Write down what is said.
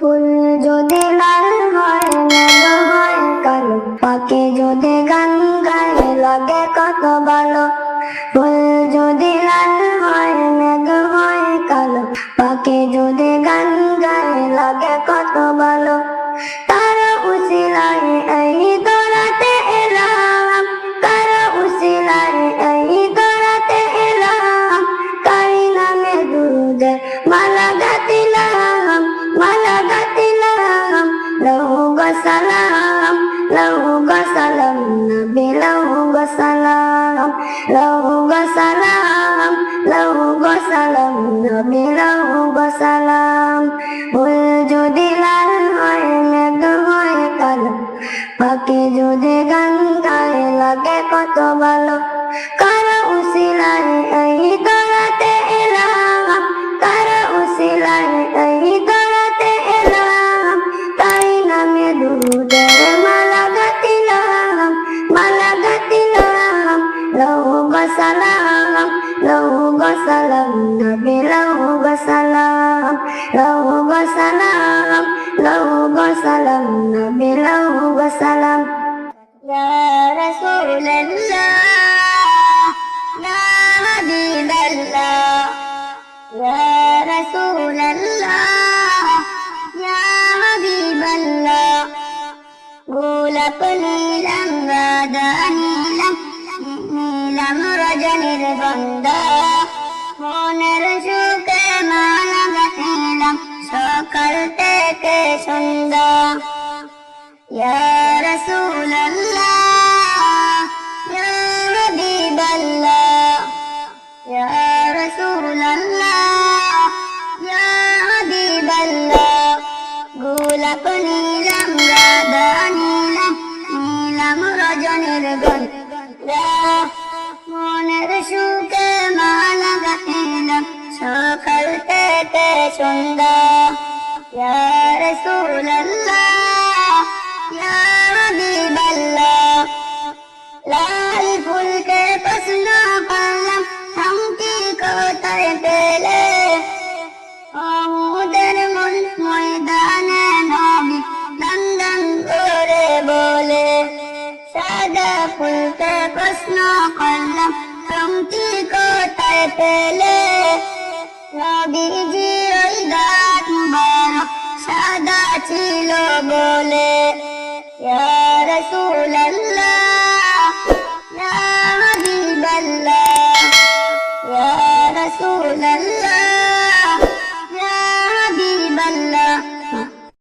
ফুল যদি লাল হয় মেঘ হয়। কালো পাখি যদি গান গায়, লাগে কত ভালো। ফুল যদি লাল হয়, মেঘ হয়, কালো পাখি যদি গান গায়, লাগে কত ভালো। তারা উসিলাই এই দোলাতে এলাম তারা উসিলাই এই দোলাতে এলাম। কারি নামে দুধে মালা গাতিলাম নবী লহু গসালাম লহু গসালাম লহু গসালাম নবী سلام لو سلام نبي لو سلام. لو سلام لو سلام نبي لو سلام. يا رسول الله يا حبيب الله. يا رسول الله يا حبيب الله. قول قليلا সন্ধ্যা মনের সুখে মালা গাঁথিলাম, সকাল থেকে সন্ধ্যা। ইয়া রাসূলুল্লাহ, ইয়া হাবিবাল্লাহ, ইয়া রাসূলুল্লাহ, ইয়া হাবিবাল্লাহ। গোলাপ নীলাম, রাধা নীলাম নীলাম রজনীর গন্ধ। সন্ধ্যা লাল ফুলকে প্রশ্ন করলাম থামকি কোথায় পেলে? অমুদের মন ময়দানে নবী করে বলে, সাদা ফুলকে প্রশ্ন করলাম থামকি কোথায় পেলে? নবীজি ছিল বলে রসুল্লাহ রসুল্লাহ